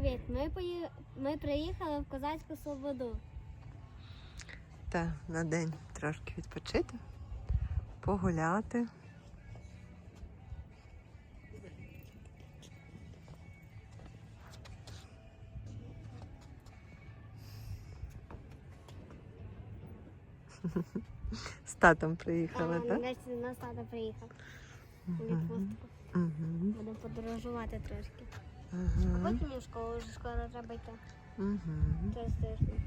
привіт! Ми, пої... Ми приїхали в Козацьку Слободу. Та на день трошки відпочити, погуляти. З татом приїхали, так? нас тато приїхав у Мгм. відпустку. Мгм. Будемо подорожувати трошки. Мгм. Потім в школу вже скоро треба йти. Мгм. Через тиждень.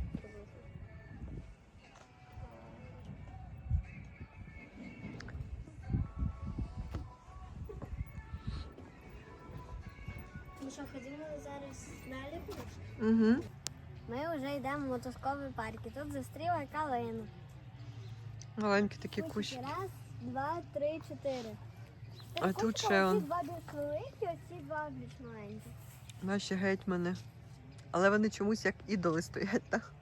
Ну що, ходімо зараз далі будеш? Мгм. Ми вже йдемо в мотузковий парк і тут зустріла калину. Маленькі такі Ось кущі. Раз, два, три, чотири. А тут ще он. два великі, оці два більш маленькі. Наші гетьмани. Але вони чомусь як ідоли стоять, так?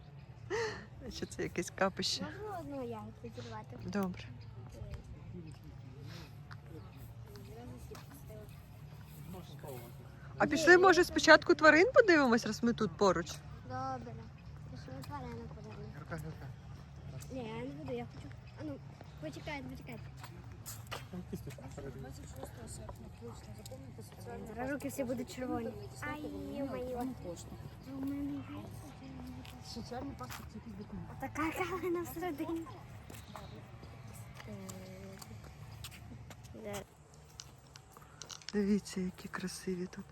Що це якесь капище? Можна одну ягодку зірвати? Добре. А пішли, може, спочатку тварин подивимось, раз ми тут поруч. Добре. Пішли тваринок подивимось. Ні, я не буду, я хочу. А ну, почекайте, почекайте. Зараз руки всі будуть червоні. Ай, моє. Соціальний паспорт це якийсь документ. Така калина всередині. Дивіться, які красиві тут.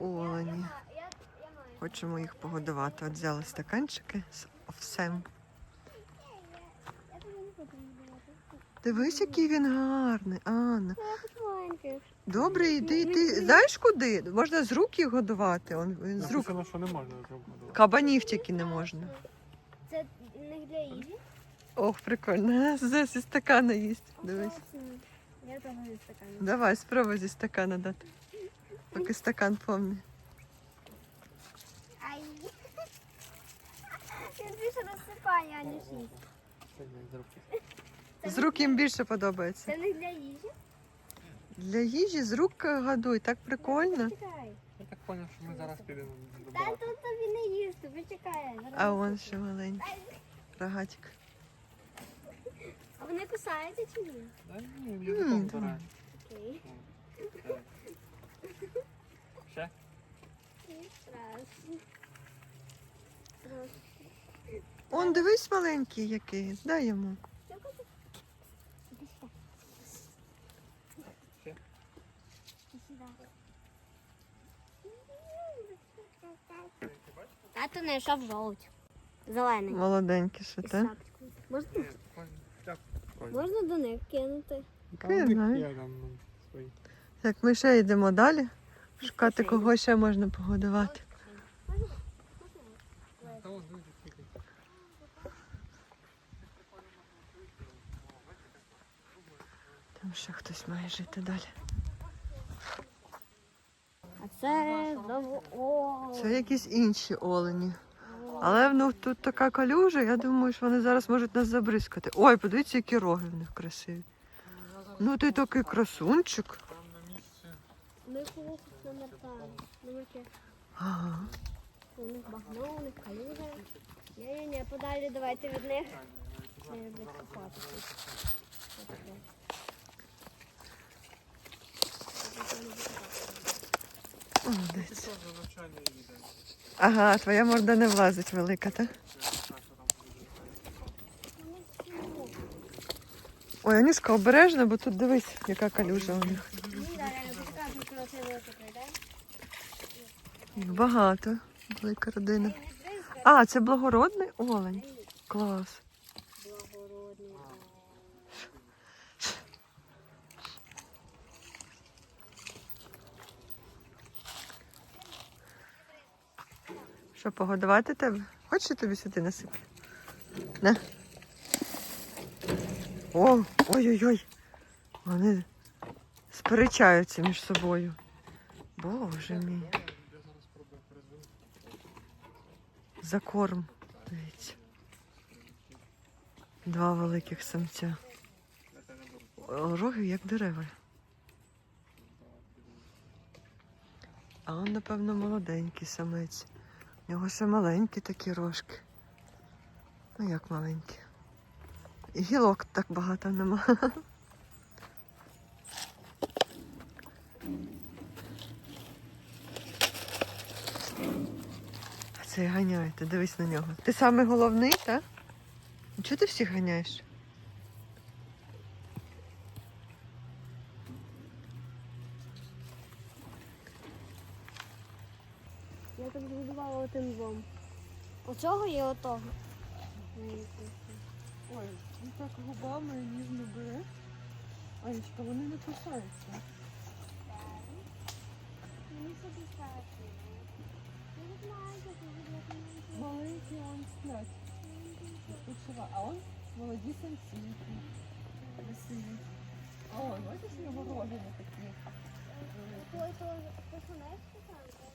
Олені. Хочемо їх погодувати. От взяли стаканчики з овсем. Дивись, який він гарний, Анна. Добре, йди, йди. Знаєш куди? Можна з рук їх годувати. Он, він з рук. Написано, що не можна з рук годувати. Кабанів тільки не можна. Це не для їжі? Ох, прикольно. З- Зі стакана їсть. Дивись. Я теж зі стакану. Давай, спробуй зі стакана дати. Поки стакан повний. Ай. Він більше розсипає, а не шість. Це не з руки. З рук їм більше подобається. Це не для їжі? Для їжі з рук гадуй, так прикольно. Я так зрозумів, що ми зараз підемо до Та тут тобі не їсти, почекай. А вон ще маленький. Рогатик. А вони кусаються чи ні? Да, ні, М, язиком збирає. Окей. Ще? Страшно. Он дивись маленький який. Дай йому. Що купиш? Іди сюди. Ще? Іди сюди. Тато знайшов жовть. Зелений. Молоденький ще, так? Можна, можна до них кинути. Там ну. Так, ми ще йдемо далі. Шукати кого ще можна погодувати. Там ще хтось має жити далі. Це знову о. Це якісь інші олені. Але ну, тут така калюжа, я думаю, що вони зараз можуть нас забризкати. Ой, подивіться, які роги в них красиві. Ну ти такий красунчик. Ми там. Номер п'ять. Ага. У них багно, у них калюжа. Ні-ні-ні, подалі давайте від них. Я люблю копатися. Молодець. Це Ага, твоя морда не влазить велика, так? Ой, Анюшка, обережно, бо тут дивись, яка калюжа у них. Їх багато. Велика родина. А, це благородний олень. Клас. Що, погодувати тебе? Хочеш я тобі сюди насиплю? На. О, ой-ой-ой. Вони сперечаються між собою. Боже мій. За корм. Дивіться. Два великих самця. Роги як дерева. А он, напевно, молоденький самець. У нього ще маленькі такі рожки. Ну як маленькі. І гілок так багато нема. Це ганяє, ти дивись на нього. Ти самий головний, так? Чого ти всіх ганяєш? Я там збудувала один двом. Оцього і отого. Ой, він так губами ніжно бере. Анечка, вони не кусаються. Мені собі страшно. Я не знаю, як це Маленький он сплять. А он молоді самці. Красиві. Ой, бачиш, роги не такі. Ой, то посунешся там?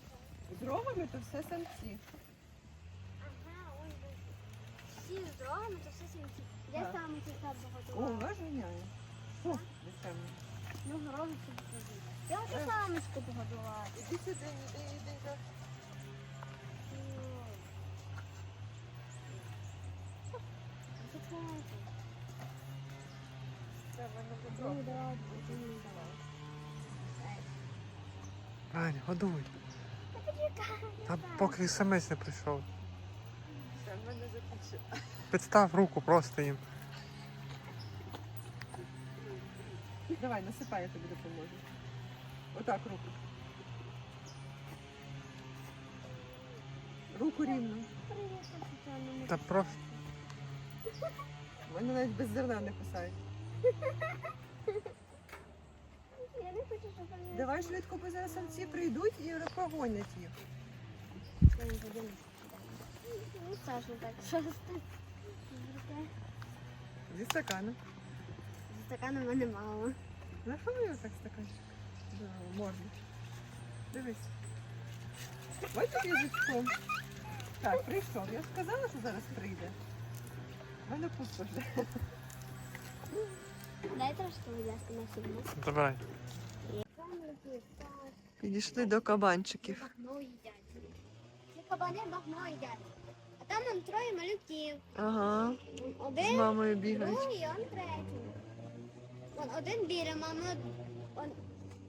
З рогами то все самці. Ага, ой, бо всі з рогами, то все сім'ї. Я Так. саме ці так О, багато. вона. Фу, дитина. Ну, городи собі кажу. Я хочу самочку погодувати. Іди сюди, іди, іди, іди. Це класно. Вона добро. добре, давай. Аня, годуй. Та поки самець не прийшов. Все, мене закінчилось. Підстав руку просто їм. Давай, насипай, я тобі допоможу. Отак руку. Руку рівно. Та просто. Вони навіть без зерна не кусають. Я не хочу, щоб вони... Давай швидко, бо зараз самці прийдуть і погонять їх. Так. Зі стакану. Зі стаканом мене мало. Ви так стаканчик? Да, можна. Дивись. Бачиш язичком? Так, прийшов. Я ж сказала, що зараз прийде. У мене пусто вже. Дай трошки, будь ласка, на сігну. Забирай. Підійшли до кабанчиків. Ці кабани багно їдять. А там он троє малюків. Ага, з Один, мамою бігають. другий, он третій. Он один біля мами, он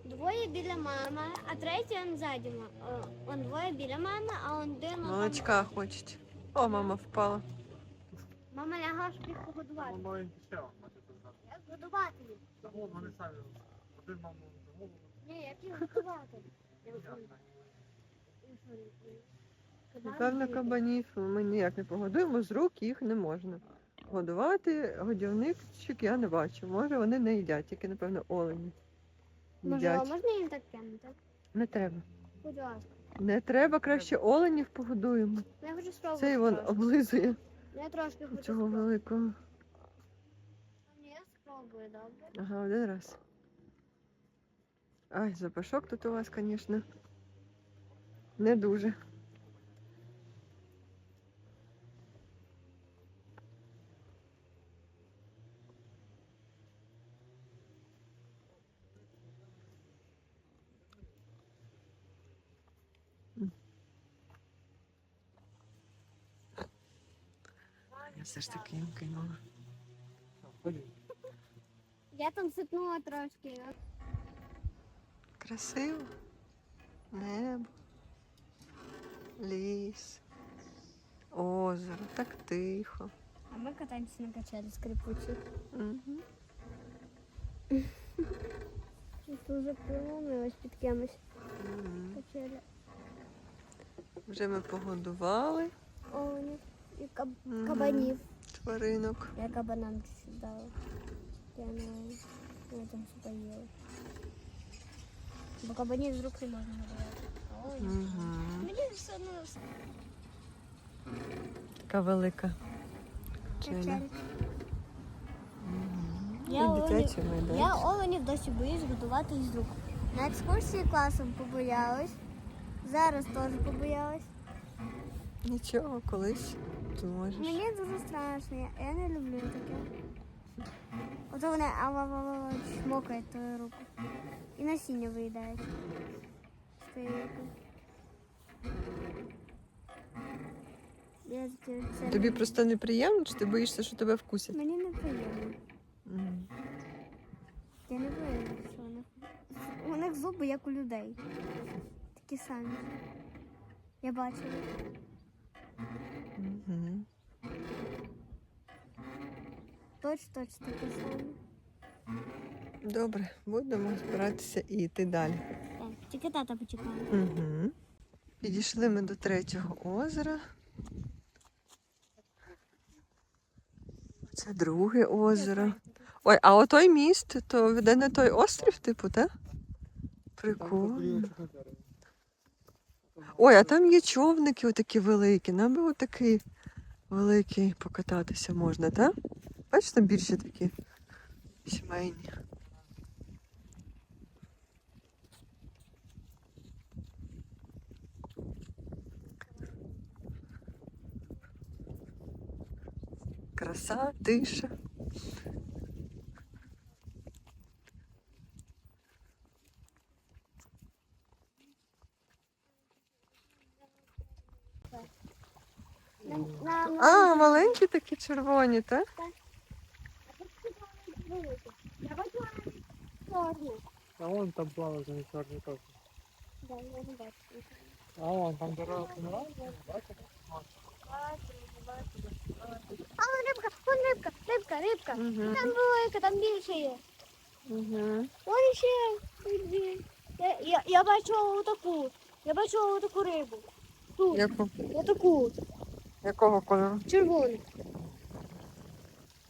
двоє біля мами, а третій он ззаді. ма- о, Он двоє біля мами, а он один он там. Молочка хочуть. О, мама впала. Мама лягла, щоб їх погодувати. Воно і ще. Як годувати їх? Загон вони самі. Один маму загон. Ні? Я. Напевно, кабанів ми ніяк не погодуємо, з рук їх не можна. Годувати годівничок я не бачу. Може вони не їдять, тільки, напевно, олені. Їдять. можна їм так так? Не треба. Будь ласка. Не треба, краще оленів погодуємо. Ну, Я хочу спробувати. Цей вон трошки. облизує Я трошки хочу цього спробувати. великого. Ні, Я спробую, добре? Ага, один раз. Ай, запашок тут у вас, звісно, не дуже. М. Я все ж таки їм кинула. Ходіть. Я там сипнула трошки. Красиво. Небо. Ліс. Озеро. Так тихо. А ми катаємося на качелі скрипучі. Угу. Чисто вже приломилось під кимось качелі. Вже ми погодували Оленів і каб... Мгм. кабанів. тваринок. Я кабанам чуть дала. Я не я там все поїла. Бо кабанів з рук не можна годувати. А Угу. Мені все одно Така велика. Я оленів, я оленів досі боюсь годувати із рук. На екскурсії класом побоялась. Зараз теж побоялась. Нічого, колись зможеш. Мені дуже страшно, я не люблю таке. Ото вони ава-ва-ва чмокають твою руку. І насіння виїдають. Я це- це- Тобі просто неприємно, чи ти боїшся, що тебе вкусять? Мені не приємно. М. Я не боюся, що у них. У них зуби, як у людей. Такі самі. Я бачила. Мгм. Точ, точ такі самі. Добре, будемо збиратися і йти далі. Так, тільки тата почекає. Угу. Підійшли ми до третього озера. Це друге озеро. Ой, а отой міст, то веде на той острів, типу, так? Прикольно. Ой, а там є човники отакі великі. Нам би отакий великий покататися можна, так? Бачите, більше такі сімейні. Краса, тиша. А, маленькі такі червоні, так? Так. Вон там плаває за чорний теж. Да, я не бачу. А вон там дорога помирає, бачите? А, вон рибка, вон рибка, рибка, рибка. Угу. Там велика, там більше є. Угу. Вон ще. дві. Я, я, я бачу отаку. Я бачу отаку рибу. Тут, Яку? отаку, Якого кольору? червону.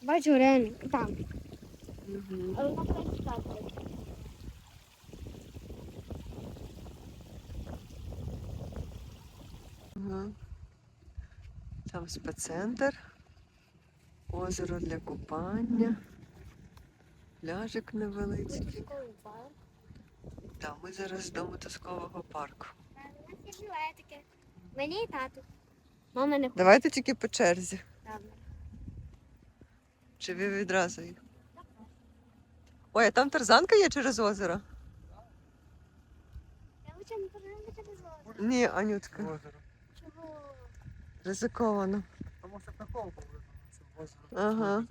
Бачу реально, там. Угу. Але вона буде чекати. Угу. Там спеццентр, озеро для купання, пляжик невеличкий. Та ми зараз до мотузкового парку. У нас є жилетики. Мені і тату. Мама не хоче. Давайте тільки по черзі. Добре. Чи ви відразу їх? Ой, а там тарзанка є через озеро? Я лучше не через воду. Ні, Анютка, Озеро. Ризиковано. Тому що прикол був це озеро. Ага.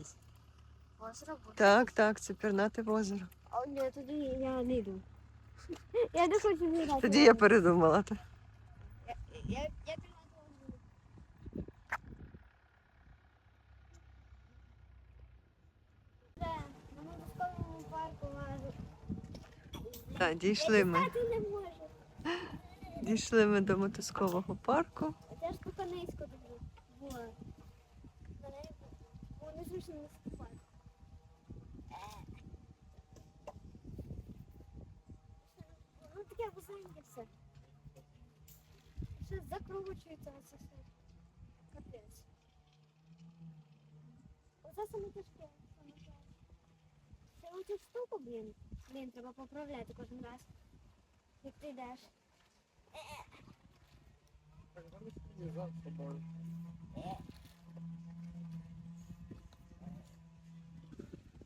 Озеро буде. Так, так, це пірнати в озеро. А ні, тоді я не йду. Я не хочу гуляти. Тоді я передумала. та. Я, я, я? На. Так, дійшли ми. Дійшли ми до мотузкового парку. Я ж низько дуже була. Мене вони зручно не скупати. Воно таке вузеньке все. Ще закручується оце все. Капець. Оце саме тяжке. Ще оцю штуку, блін. Блін, треба поправляти кожен раз. Як ти йдеш. За.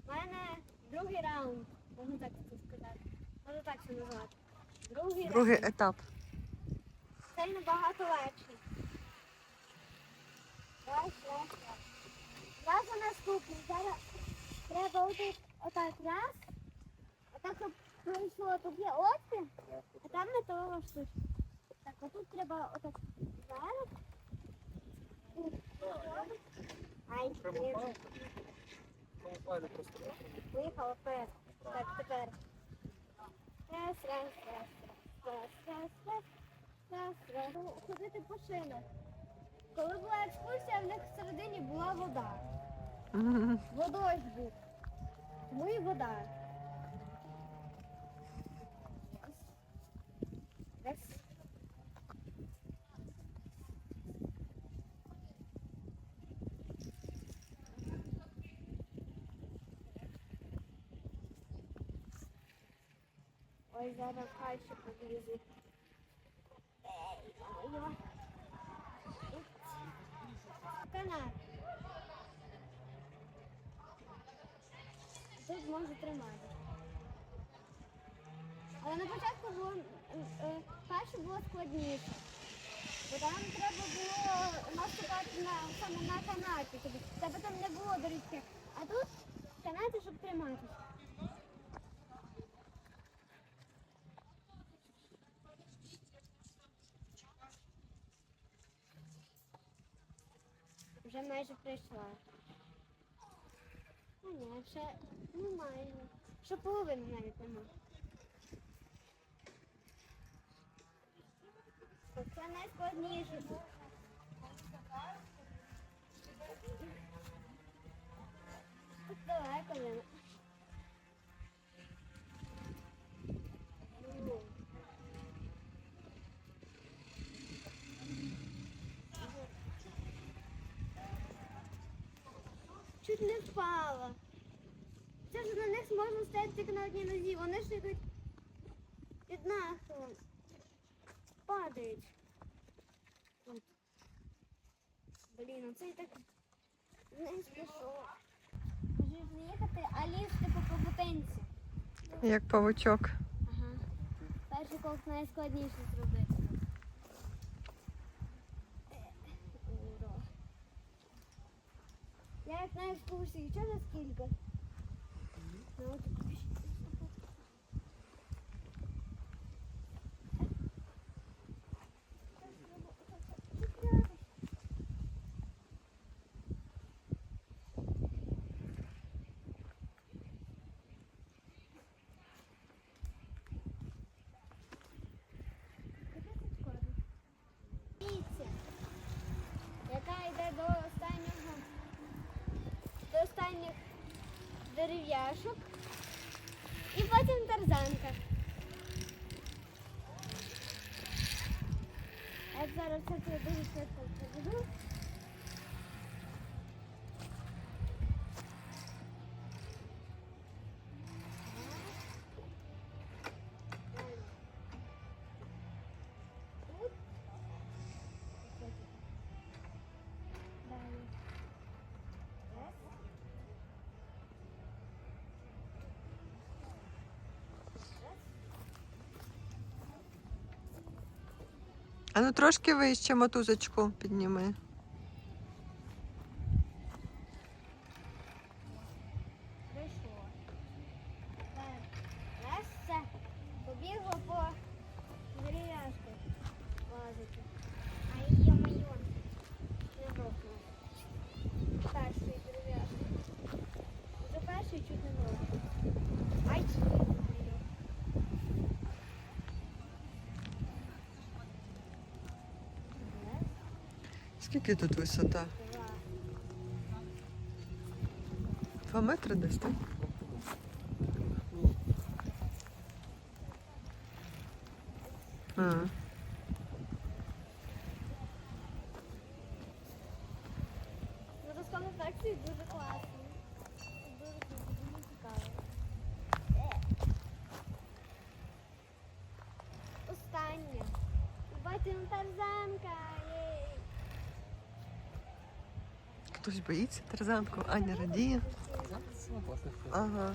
У мене другий раунд, можна так це сказати. Можна так це назвати. Другий, Другий раунд. етап. Це набагато легший. Раз, раз, раз. Раз у наступний. Зараз треба отак, отак раз. Отак, щоб пройшло. Тут є отвір, а там металова штучка. А тут треба отак вверх. Ай, Виїхала пес. Так, тепер. Раз, раз, раз, раз, раз, раз, раз, раз. Ходити по шинах. Коли була екскурсія, в них всередині була вода. Водой був. Тому і вода. Ой, зараз. Ей, ой. Канат. Тут можу тримати. Але на початку було е, перше було складніше. Бо там треба було наступати на, саме на канаті. Тобі. Тебе там не було доріжки. А тут канати, щоб триматися. Вже майже прийшла. А ні, ще немає. Ще половини навіть немає. Це найскладніше. Тут далеко не. Ну. Чуть не впала. Це ж на них можна стояти тільки на одній нозі. Вони ж йдуть під нахилом. Падають. Блін, оце і так не спішов. Можеш не їхати, а лізти по побутенці. Як павучок. Ага. Перший крок найскладніше зробити. Е, ура. Я як на екскурсії, що за скільки? Ну, от. Дивіться, яка йде до останнього, до останніх дерев'яшок. А ну трошки вище мотузочку підніми. Прийшло. Так. Раз, все. Побігло по дерев'яшки лазити. А її моє. Не брокнуло. Першої дерев'яшки. До першої чуть не брокнуло. Ай, моє. Раз, Скільки тут висота? два. Метри десь, так? А. Ну, розкладно таксі дуже класно. Дуже круто, дуже цікаво. Е. Останнє. Бачимо тарзанка. Єй. Хтось боїться тарзанку, Аня радіє. Ага.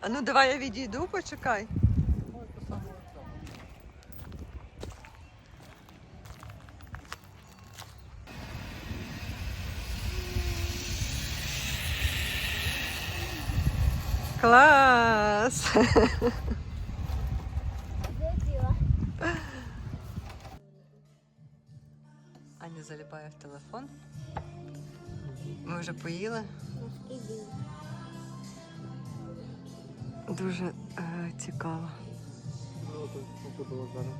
А ну давай я відійду, почекай. Клас! Аня заліпає в телефон. Ми вже поїли. Морський дім. Дуже е, цікаво. Ну, это, это было здорово.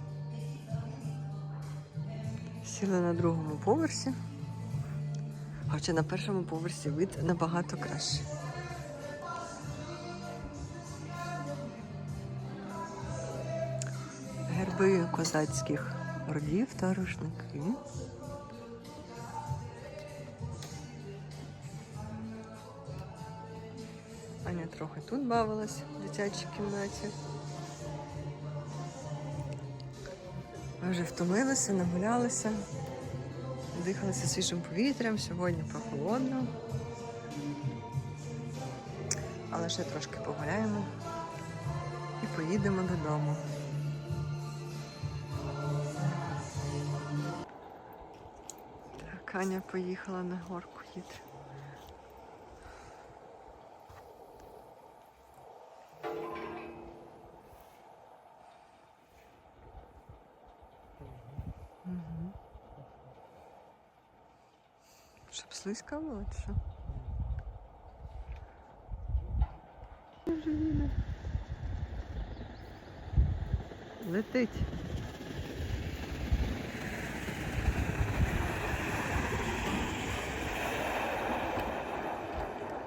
Сіли на другому поверсі. Хоча на першому поверсі вид набагато краще. Герби козацьких родів та рушники. Трохи тут бавилась в дитячій кімнаті. Вже втомилися, нагулялися, дихалися свіжим повітрям, сьогодні прохолодно. Але ще трошки погуляємо і поїдемо додому. Так, Аня поїхала на горку їти. Чи що? Летить.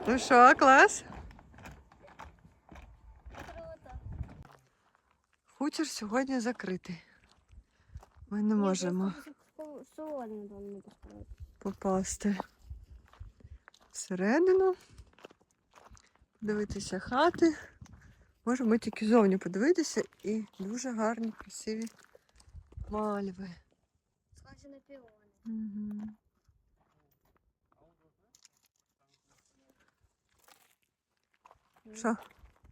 Ну що, клас? Хутір сьогодні закритий. Ми не можемо попасти всередину, подивитися хати. Можемо тільки зовні подивитися і дуже гарні, красиві мальви. Схоже на піони. Угу. Що?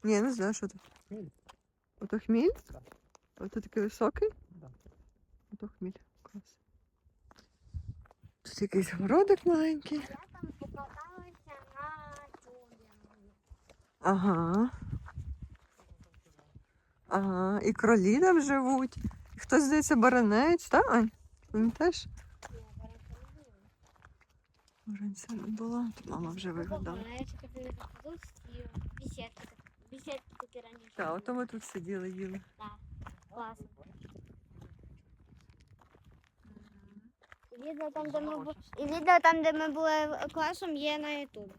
Ні, не знаю, що тут. Хміль. Ото хміль? Так. Ото такий високий? Да. Ото хміль. Клас. Тут якийсь городик маленький. Я там Ага. Ага. І кролі там живуть. І Хтось, здається, баранець, так, Ань? Пам'ятаєш? Ні, зараз не було. Баранця не було. То мама вже вигадала. Тут так- такі раніше. Так, ото ми тут сиділи, їли. Класно. Ми бу- і відео там, де ми були класом, є на Ютубі.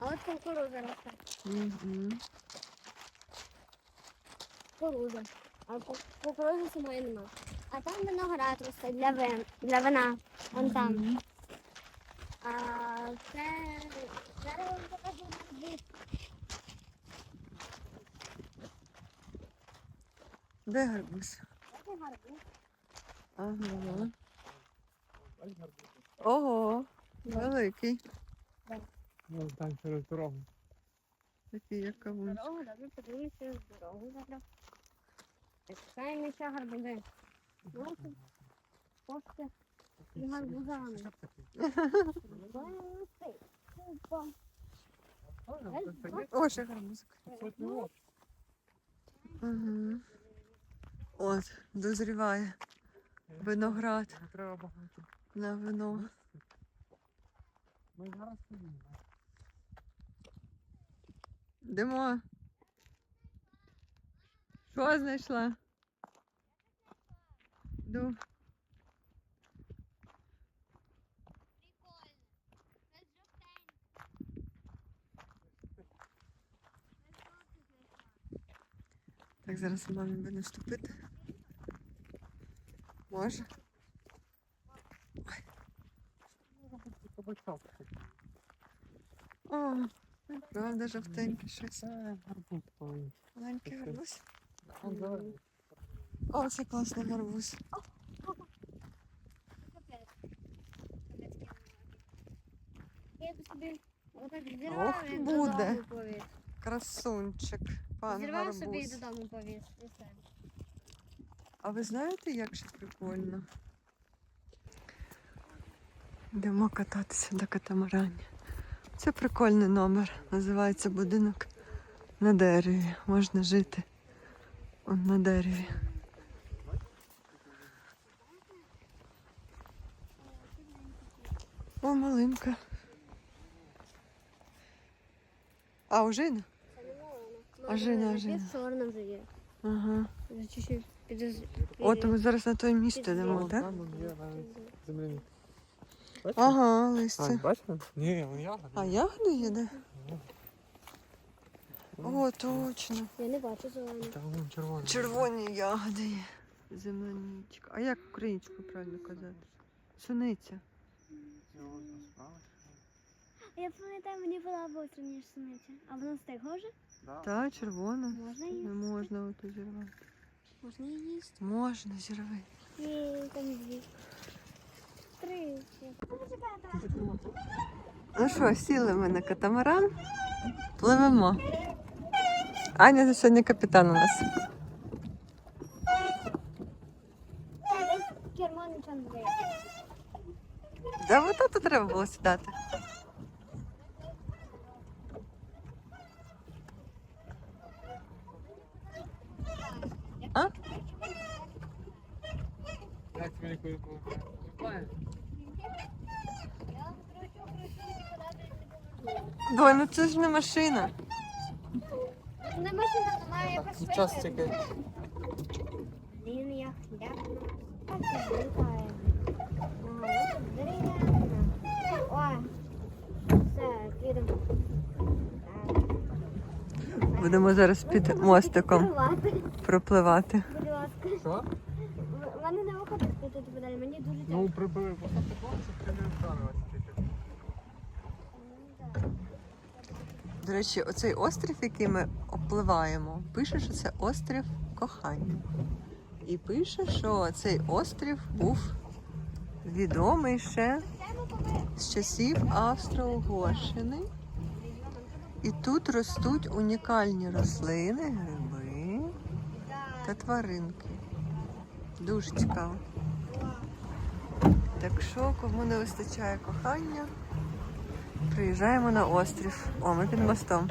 А от кукуруза росте. Мгм. Кукуруза. А ку- кукурузи самої нема. А там виноград росте для вин, для вина. Вон там. Мгм. А це зараз вам покажу гарбуз. Де гарбуз? Це гарбуз. Ага. Ого, великий. Ну, там через дорогу. Такий, як кавун. Дорогу, добре, подивимося з дорогу зараз. Шукаємо ще гарбузи. Тут Кошти з гарбузами. Гарбузи. О, ще гарбузик. Ага. От, дозріває виноград треба багато. на вино. Ми зараз. Йдемо. Що знайшла? Йду. Так, зараз мамі буде наступити. Може? Кабачок. О, правда, жовтеньке щось. Маленький гарбуз. О, це класний гарбуз. Ох, буде. Красунчик, пан Зірвав собі і додому повіз. І все. А ви знаєте, як ще прикольно? Йдемо кататися до катамарані. Це прикольний номер. Називається будинок на дереві. Можна жити он на дереві. О, малинка. А, ожина? Це не. А жина, а жина. Чорна вже є. Ага. От ми зараз на той місце йдемо, так? Там земляні. Ага, А, листя. бачите? Ні, він ягоди. А ягоди є, де? О, точно. Я не бачу зелену. Там вон червоний. Червоні ягоди є. Земляничка. А як українською правильно казати? Суниця. Я пам'ятаю, мені була більше, ніж суниця. А вона стигла вже? Та, червона. Можна їсти? Не можна оту зірвати. Можна її їсти. Можна зірви. Є там дві. Ну що, сіли ми на катамаран, пливемо. Аня сьогодні капітан у нас. Да вот это треба було сідати. А? Як тобі ніколи не повертає? Дой, ну це ж не машина. Не машина, немає якась швидка. Час тільки. Блін, я дякую. Так це дерев'яна. Ой. Все, підемо. Будемо зараз під мостиком пропливати. Будь ласка. Що? В мене не виходить тут педаль, мені дуже Ну, тяжко. прибери, поставте класу, ти не вправилася чуть-чуть. До речі, оцей острів, який ми опливаємо, пише, що це острів кохання. І пише, що цей острів був відомий ще з часів Австро-Угорщини. І тут ростуть унікальні рослини, гриби та тваринки. Дуже цікаво. Так що, кому не вистачає кохання, приїжджаємо на острів. О, ми під мостом.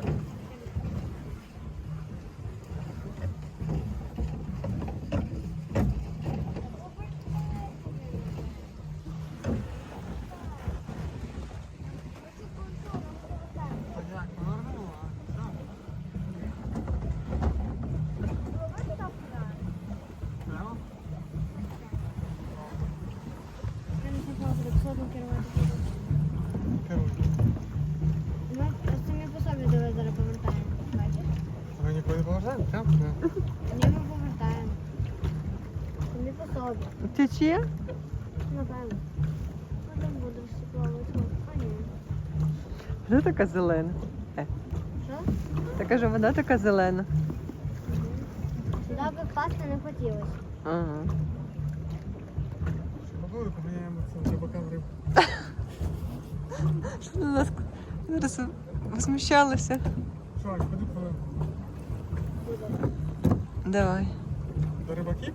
Я не знаю, як поважаємо. Ні, ми повертаємо. Самі по собі. Тече? Напевно. Потім буду плавати. А ні. Вода така зелена. Що? Та кажу, вода така зелена. Сюди би впасти не хотілося. Ага. Погоду поміняємо цим рибакам риб. Що на нас зараз возмущалися? Чувак, Давай. до рибаків?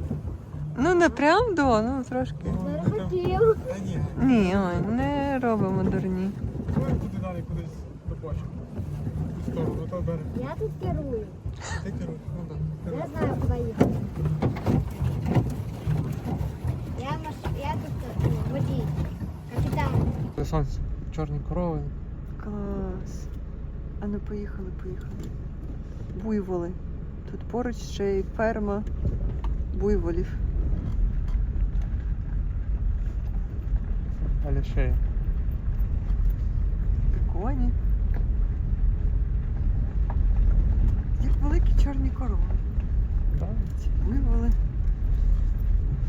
Ну не прям до, ну трошки. Ну, там- хотів. Та ні. Ні, ой, не робимо дурні. Давай туди далі кудись до почки. В сторону, до того. Я тут керую. Ти керуй. Ну так. Я знаю, куди їхати. Я, маш... я тут е, водій. Капітан. Це сонце. Чорні корови. Клас. А ну поїхали, поїхали. Буйволи. Тут поруч ще й ферма буйволів. Але шея. Коні. Як великі чорні корови. Так? Ці буйволи.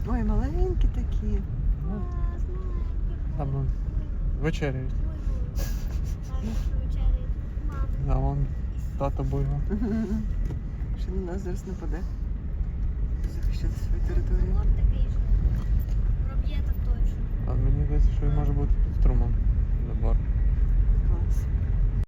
Ой, маленькі такі. Ну, Там ну, вечеряють. А вон тато буйва. Що на нас зараз нападе. Захищати свою територію. А мені здається, що він може бути під струмом забор.